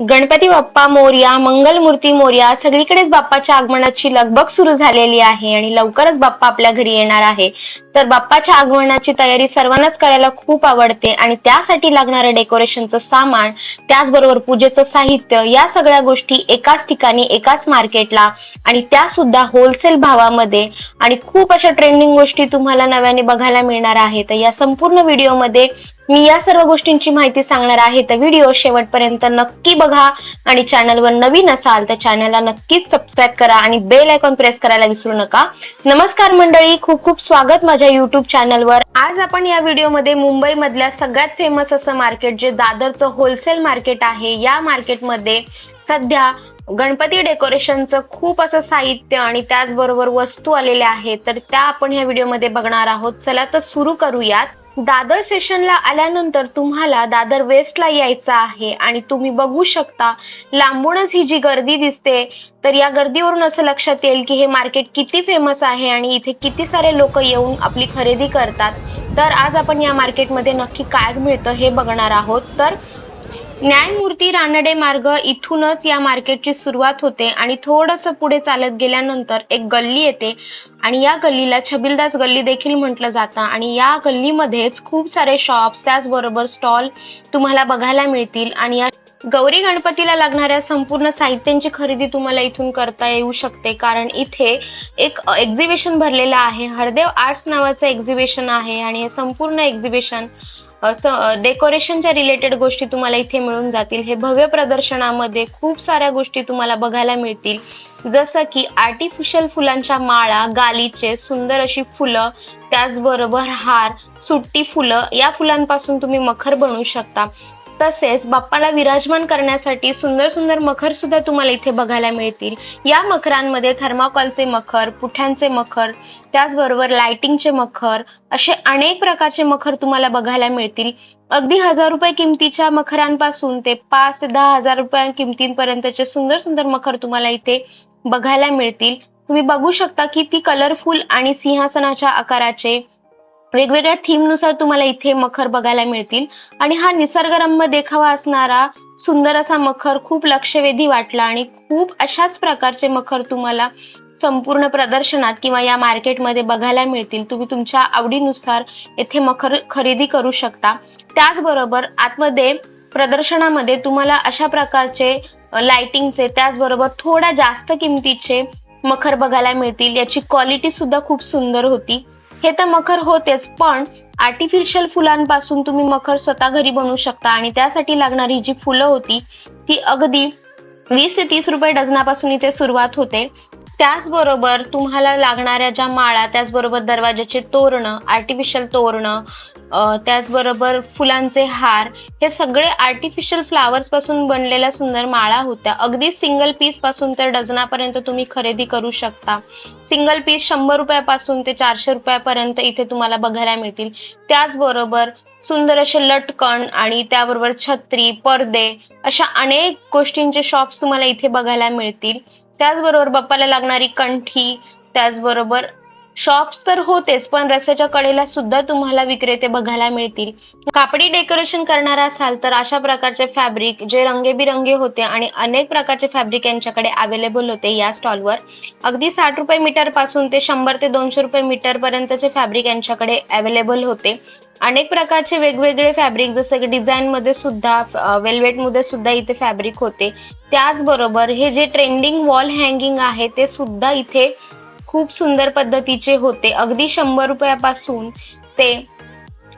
गणपती बाप्पा मोर्या मंगलमूर्ती मोर्या सगळीकडेच बाप्पाच्या आगमनाची लगबग सुरू झालेली आहे आणि लवकरच बाप्पा आपल्या घरी येणार आहे. तर बाप्पाच्या आगमनाची तयारी सर्वांनाच करायला खूप आवडते आणि त्यासाठी लागणारं डेकोरेशनचं सामान त्याचबरोबर पूजेचं साहित्य या सगळ्या गोष्टी एकाच ठिकाणी एकाच मार्केटला आणि त्या सुद्धा होलसेल भावामध्ये. आणि खूप अशा ट्रेंडिंग गोष्टी तुम्हाला नव्याने बघायला मिळणार आहे तर या संपूर्ण व्हिडिओमध्ये मी या सर्व गोष्टींची माहिती सांगणार आहे. तर व्हिडिओ शेवटपर्यंत नक्की बघा आणि चॅनलवर नवीन असाल तर चॅनलला नक्कीच सबस्क्राईब करा आणि बेल आयकॉन प्रेस करायला विसरू नका. नमस्कार मंडळी खूप खूप स्वागत माझ्या युट्यूब चॅनलवर आज आपण या व्हिडिओमध्ये मुंबई मधल्या सगळ्यात फेमस असं मार्केट जे दादरचं होलसेल मार्केट आहे या मार्केटमध्ये सध्या गणपती डेकोरेशनचं खूप असं साहित्य आणि त्याचबरोबर वस्तू आलेल्या आहेत. तर त्या आपण या व्हिडिओमध्ये बघणार आहोत. चला तर सुरू करूयात. दादर सेशनला आल्यानंतर तुम्हाला दादर वेस्टला यायचं आहे आणि तुम्ही बघू शकता लांबूनच ही जी गर्दी दिसते तर या गर्दीवरून असं लक्षात येईल की हे मार्केट किती फेमस आहे आणि इथे किती सारे लोक येऊन आपली खरेदी करतात. तर आज आपण या मार्केटमध्ये नक्की काय मिळतं हे बघणार आहोत. तर न्यायमूर्ती रानडे मार्ग इथूनच या मार्केटची सुरुवात होते आणि थोडंसं पुढे चालत गेल्यानंतर एक गल्ली येते. आणि या गल्लीला छबिलदास गल्ली देखील म्हटलं जातं. आणि या गल्लीमध्येच खूप सारे शॉप्स त्याचबरोबर स्टॉल तुम्हाला बघायला मिळतील. आणि या गौरी गणपतीला लागणाऱ्या संपूर्ण साहित्यांची खरेदी तुम्हाला इथून करता येऊ शकते. कारण इथे एक एक्झिबिशन भरलेलं आहे. हरदेव आर्ट्स नावाचं एक्झिबिशन आहे. आणि हे संपूर्ण एक्झिबिशन डेकोरेशनच्या रिलेटेड गोष्टी तुम्हाला इथे मिळून जातील. हे भव्य प्रदर्शनामध्ये खूप साऱ्या गोष्टी तुम्हाला बघायला मिळतील. जसं की आर्टिफिशियल फुलांच्या माळा गालीचे सुंदर अशी फुलं त्याचबरोबर हार सुट्टी फुलं या फुलांपासून तुम्ही मखर बनवू शकता. तसेच बाप्पाला विराजमान करण्यासाठी सुंदर सुंदर मखर सुद्धा तुम्हाला इथे बघायला मिळतील. या मखरांमध्ये थर्माकॉलचे मखर पुठ्यांचे मखर त्याचबरोबर लाइटिंगचे मखर असे अनेक प्रकारचे मखर तुम्हाला बघायला मिळतील. अगदी हजार रुपये किमतीच्या मखरांपासून ते पाच ते दहा हजार रुपया किमतींपर्यंतचे सुंदर सुंदर मखर तुम्हाला इथे बघायला मिळतील. तुम्ही बघू शकता की ती कलरफुल आणि सिंहासनाच्या आकाराचे वेगवेगळ्या थीमनुसार तुम्हाला इथे मखर बघायला मिळतील. आणि हा निसर्गरम्य देखावा असणारा सुंदर असा मखर खूप लक्षवेधी वाटला आणि खूप अशाच प्रकारचे मखर तुम्हाला संपूर्ण प्रदर्शनात किंवा या मार्केटमध्ये बघायला मिळतील. तुम्ही तुमच्या आवडीनुसार येथे मखर खरेदी करू शकता. त्याचबरोबर आतमध्ये प्रदर्शनामध्ये तुम्हाला अशा प्रकारचे लाइटिंगचे त्याचबरोबर थोड्या जास्त किमतीचे मखर बघायला मिळतील. याची क्वालिटी सुद्धा खूप सुंदर होती. हे तर मखर होतेच पण आर्टिफिशियल फुलांपासून तुम्ही मखर स्वतः घरी बनवू शकता. आणि त्यासाठी लागणारी जी फुलं होती ती अगदी वीस ते तीस रुपये डझनापासून इथे सुरुवात होते. त्याचबरोबर तुम्हाला लागणाऱ्या ज्या माळा त्याचबरोबर दरवाजाचे तोरणं आर्टिफिशियल तोरणं त्याचबरोबर फुलांचे हार हे सगळे आर्टिफिशियल फ्लावर्सपासून बनलेल्या सुंदर माळा होत्या. अगदी सिंगल पीसपासून तर डझनापर्यंत तुम्ही खरेदी करू शकता. सिंगल पीस शंभर रुपयापासून ते चारशे रुपयापर्यंत इथे तुम्हाला बघायला मिळतील. त्याचबरोबर सुंदर असे लटकण आणि त्याबरोबर छत्री पडदे अशा अनेक गोष्टींचे शॉप्स तुम्हाला इथे बघायला मिळतील. त्याचबरोबर बाप्पाला लागणारी कंठी त्याचबरोबर शॉप्स तर होतेच पण रस्त्याच्या कडेला सुद्धा तुम्हाला विक्रेते बघायला मिळतील. कापडी डेकोरेशन करणार असाल तर अशा प्रकारचे फॅब्रिक जे रंगेबिरंगी होते आणि अनेक प्रकारचे फॅब्रिक यांच्याकडे अवेलेबल होते या स्टॉलवर अगदी साठ रुपये मीटरपासून ते शंभर ते दोनशे रुपये मीटर पर्यंतचे फॅब्रिक यांच्याकडे अवेलेबल होते. अनेक प्रकारचे वेगवेगळे फॅब्रिक जसं की डिझाईन मध्ये सुद्धा वेल्वेटमध्ये सुद्धा इथे फॅब्रिक होते. त्याचबरोबर हे जे ट्रेंडिंग वॉल हँगिंग आहे ते सुद्धा इथे खूप सुंदर पद्धतीचे होते. अगदी शंभर रुपयापासून ते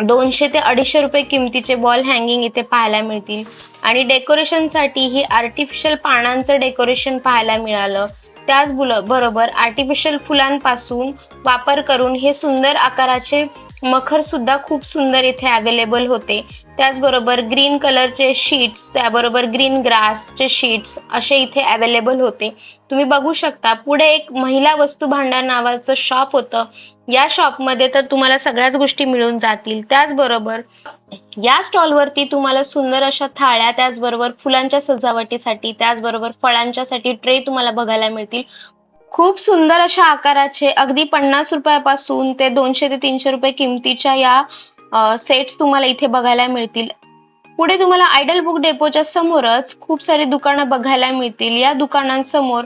दोनशे ते अडीचशे रुपये किमतीचे वॉल हँगिंग इथे पाहायला मिळतील. आणि डेकोरेशनसाठी ही आर्टिफिशियल पानांचं डेकोरेशन पाहायला मिळालं. त्याच बरोबर आर्टिफिशियल फुलांपासून वापर करून हे सुंदर आकाराचे मखर सुद्धा खूप सुंदर इथे अवेलेबल होते. त्याचबरोबर ग्रीन कलरचे शीट्स त्याबरोबर ग्रीन ग्रासचे शीट्स असे इथे अवेलेबल होते. तुम्ही बघू शकता पुढे एक महिला वस्तू भांडार नावाचं शॉप होतं. या शॉपमध्ये तर तुम्हाला सगळ्याच गोष्टी मिळून जातील. त्याचबरोबर या स्टॉलवरती तुम्हाला सुंदर अशा थाळ्या त्याचबरोबर फुलांच्या सजावटीसाठी त्याचबरोबर फळांच्यासाठी ट्रे तुम्हाला बघायला मिळतील. खूप सुंदर अशा आकाराचे अगदी पन्नास रुपयापासून ते दोनशे ते तीनशे रुपये किमतीच्या या सेट्स तुम्हाला इथे बघायला मिळतील. पुढे तुम्हाला आयडल बुक डेपोच्या समोरच खूप सारी दुकानं बघायला मिळतील. या दुकानांसमोर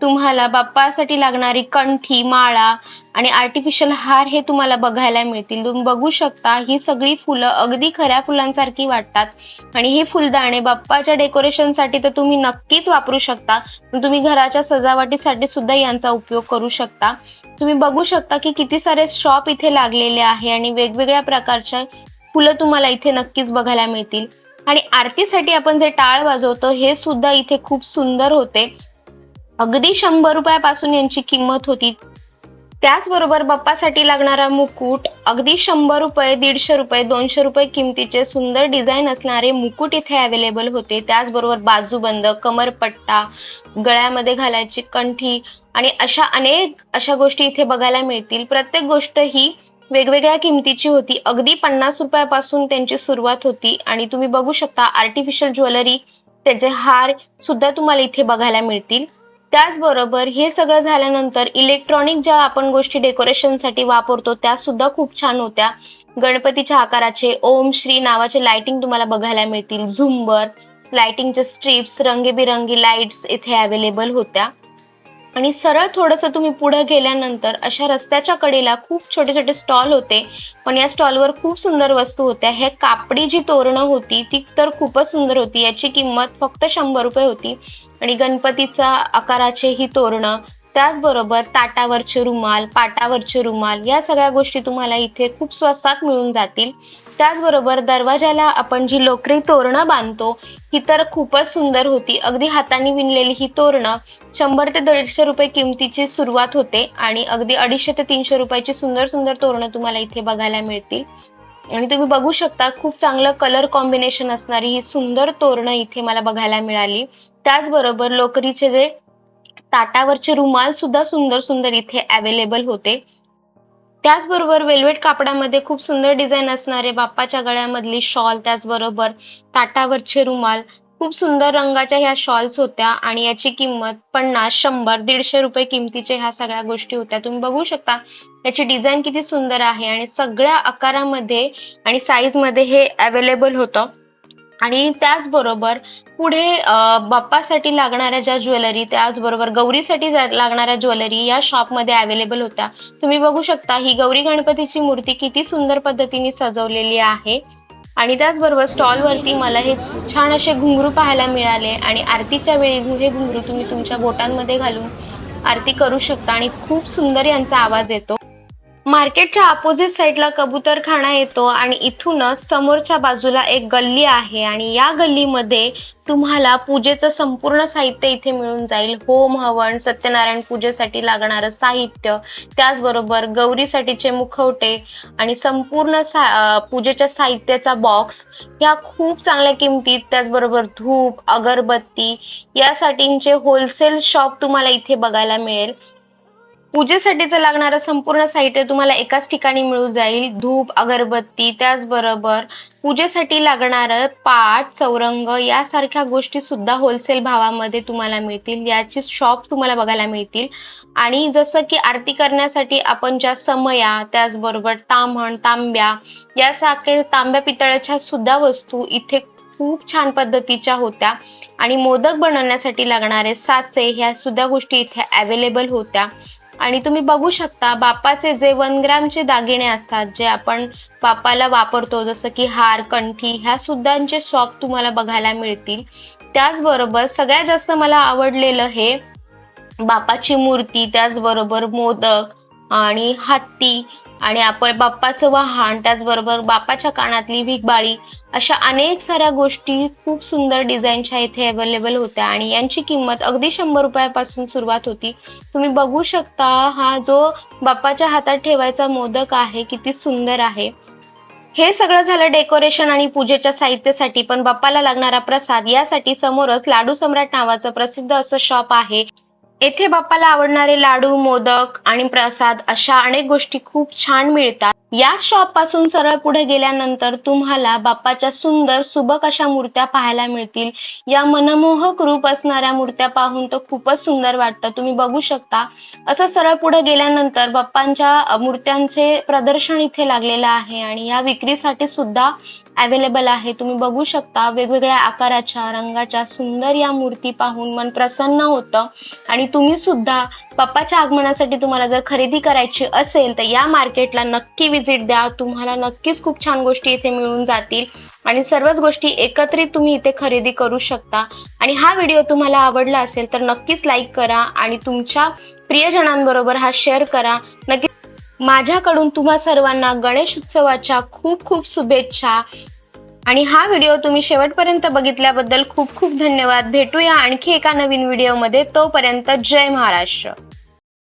तुम्हाला बाप्पासाठी लागणारी कंठी माळा आणि आर्टिफिशियल हार हे तुम्हाला बघायला मिळतील. तुम्ही बघू शकता ही सगळी फुलं अगदी खऱ्या फुलांसारखी वाटतात. आणि हे फुलदाणे बाप्पाच्या डेकोरेशनसाठी तर तुम्ही नक्कीच वापरू शकता. तुम्ही घराच्या सजावटीसाठी सुद्धा यांचा उपयोग करू शकता. तुम्ही बघू शकता की किती सारे शॉप इथे लागलेले आहे आणि वेगवेगळ्या प्रकारच्या फुलं तुम्हाला इथे नक्कीच बघायला मिळतील. आणि आरतीसाठी आपण जे टाळ वाजवतो हे सुद्धा इथे खूप सुंदर होते. अगदी शंभर रुपयापासून यांची किंमत होती. त्याचबरोबर बाप्पासाठी लागणारा मुकुट अगदी शंभर रुपये दीडशे रुपये दोनशे रुपये किमतीचे सुंदर डिझाईन असणारे मुकुट इथे अवेलेबल होते. त्याचबरोबर बाजूबंद कमरपट्टा गळ्यामध्ये घालायची कंठी आणि अशा अनेक अशा गोष्टी इथे बघायला मिळतील. प्रत्येक गोष्ट ही वेगवेगळ्या किमतीची होती. अगदी पन्नास रुपयापासून त्यांची सुरुवात होती आणि तुम्ही बघू शकता आर्टिफिशियल ज्वेलरी त्याचे हार सुद्धा तुम्हाला इथे बघायला मिळतील. त्याचबरोबर हे सगळं झाल्यानंतर इलेक्ट्रॉनिक ज्या आपण गोष्टी डेकोरेशनसाठी वापरतो त्या सुद्धा खूप छान होत्या. गणपतीच्या आकाराचे ओम श्री नावाचे लाइटिंग तुम्हाला बघायला मिळतील. झुंबर लाइटिंगचे स्ट्रिप्स रंगीबिरंगी लाईट्स इथे अवेलेबल होत्या. आणि सरळ थोडंसं तुम्ही पुढे गेल्यानंतर अशा रस्त्याच्या कडेला खूप छोटे छोटे स्टॉल होते. पण या स्टॉलवर खूप सुंदर वस्तू होत्या. हे कापडी जी तोरणं होती ती तर खूपच सुंदर होती. याची किंमत फक्त शंभर रुपये होती. आणि गणपतीचा आकाराचे ही तोरणं त्याचबरोबर ताटावरचे रुमाल पाटावरचे रुमाल या सगळ्या गोष्टी तुम्हाला इथे खूप स्वस्तात मिळून जातील. त्याचबरोबर दरवाजाला आपण जी लोकरी तोरणं बांधतो ही तर खूपच सुंदर होती. अगदी हाताने विणलेली ही तोरणं शंभर ते दीडशे रुपये किमतीची सुरुवात होते आणि अगदी अडीचशे ते तीनशे रुपयाची सुंदर सुंदर तोरणं तुम्हाला इथे बघायला मिळतील. आणि तुम्ही बघू शकता खूप चांगलं कलर कॉम्बिनेशन असणारी ही सुंदर तोरणं इथे मला बघायला मिळाली. त्याचबरोबर लोकरीचे जे ताटावरचे रुमाल सुद्धा सुंदर सुंदर इथे अवेलेबल होते. त्याचबरोबर वेल्वेट कापडामध्ये खूप सुंदर डिझाईन असणारे बाप्पाच्या गळ्यामधली शॉल त्याचबरोबर ताटावरचे रुमाल खूप सुंदर रंगाच्या ह्या शॉल्स होत्या आणि याची किंमत पन्नास शंभर दीडशे रुपये किमतीच्या ह्या सगळ्या गोष्टी होत्या. तुम्ही बघू शकता याची डिझाईन किती सुंदर आहे आणि सगळ्या आकारामध्ये आणि साईजमध्ये हे अवेलेबल होतं. आणि त्याचबरोबर पुढे बाप्पासाठी लागणाऱ्या ज्या ज्वेलरी त्याचबरोबर गौरीसाठी लागणाऱ्या ज्वेलरी या शॉपमध्ये अवेलेबल होत्या. तुम्ही बघू शकता ही गौरी गणपतीची मूर्ती किती सुंदर पद्धतीने सजवलेली आहे. आणि त्याचबरोबर स्टॉलवरती मला हे छान असे घुंगरू पाहायला मिळाले आणि आरतीच्या वेळी हे घुंगरू तुम्ही तुमच्या बोटांमध्ये घालून आरती करू शकता आणि खूप सुंदर यांचा आवाज येतो. मार्केटच्या अपोजिट साईडला कबूतरखाना येतो आणि इथूनच समोरच्या बाजूला एक गल्ली आहे आणि या गल्लीमध्ये तुम्हाला पूजेचं संपूर्ण साहित्य इथे मिळून जाईल. होम हवन सत्यनारायण पूजेसाठी लागणारं साहित्य त्याचबरोबर गौरीसाठीचे मुखवटे आणि संपूर्ण सा पूजेच्या साहित्याचा बॉक्स ह्या खूप चांगल्या किमतीत त्याचबरोबर धूप अगरबत्ती यासाठीचे होलसेल शॉप तुम्हाला इथे बघायला मिळेल. पूजेसाठीचं लागणारं संपूर्ण साहित्य तुम्हाला एकाच ठिकाणी मिळून जाईल. धूप अगरबत्ती त्याचबरोबर पूजेसाठी लागणारं पाट चौरंग यासारख्या गोष्टी सुद्धा होलसेल भावामध्ये तुम्हाला मिळतील. याची शॉप तुम्हाला बघायला मिळतील. आणि जसं की आरती करण्यासाठी आपण ज्या समया त्याचबरोबर ताम्हण तांब्या यासारखे तांब्या पितळाच्या सुद्धा वस्तू इथे खूप छान पद्धतीच्या होत्या. आणि मोदक बनवण्यासाठी लागणारे साचे ह्या सुद्धा गोष्टी इथे अवेलेबल होत्या. आणि तुम्ही बघू शकता बापाचे जे वन ग्रामचे दागिने असतात जे आपण बापाला वापरतो जसं की हार कंठी ह्या सुद्धांचे शॉप तुम्हाला बघायला मिळतील. त्याचबरोबर सगळ्यात जास्त मला आवडलेलं हे बापाची मूर्ती त्याचबरोबर मोदक आणि हत्ती आणि आपण बाप्पाचं वाहन त्याचबरोबर बाप्पाच्या कानातली भिगबाळी अशा अनेक साऱ्या गोष्टी खूप सुंदर डिझाईनच्या इथे अवेलेबल होत्या. आणि यांची किंमत अगदी शंभर रुपयापासून सुरुवात होती. तुम्ही बघू शकता हा जो बाप्पाच्या हातात ठेवायचा मोदक आहे किती सुंदर आहे. हे सगळं झालं डेकोरेशन आणि पूजेच्या साहित्यासाठी पण बाप्पाला लागणारा प्रसाद यासाठी समोरच लाडू सम्राट नावाचं प्रसिद्ध असं शॉप आहे. येथे बाप्पाला आवडणारे लाडू मोदक आणि प्रसाद अशा अनेक गोष्टी खूप छान मिळतात. या शॉपपासून सरळ पुढे गेल्यानंतर तुम्हाला बाप्पाच्या सुंदर सुबक अशा मूर्त्या पाहायला मिळतील. या मनमोहक रूप असणाऱ्या मूर्त्या पाहून तर खूपच सुंदर वाटतं. तुम्ही बघू शकता. असं सरळ पुढे गेल्यानंतर बाप्पांच्या मूर्त्यांचे प्रदर्शन इथे लागलेलं आहे आणि या विक्रीसाठी सुद्धा अवेलेबल आहे. तुम्ही बघू शकता वेगवेगळ्या आकाराच्या रंगाच्या सुंदर या मूर्ती पाहून मन प्रसन्न होतं. आणि तुम्ही सुद्धा पप्पाच्या आगमनासाठी तुम्हाला जर खरेदी करायची असेल तर या मार्केटला नक्की विजिट द्या. तुम्हाला नक्कीच खूप छान गोष्टी इथे मिळून जातील. आणि सर्वच गोष्टी एकत्रित तुम्ही इथे खरेदी करू शकता. आणि हा व्हिडिओ तुम्हाला आवडला असेल तर नक्कीच लाईक करा आणि तुमच्या प्रियजनांबरोबर हा शेअर करा. नक्की माझ्याकडून तुम्हा सर्वांना गणेश उत्सवाच्या खूप खूप शुभेच्छा. आणि हा व्हिडिओ तुम्ही शेवटपर्यंत बघितल्याबद्दल खूप खूप धन्यवाद. भेटूया आणखी एका नवीन व्हिडिओमध्ये तोपर्यंत जय महाराष्ट्र.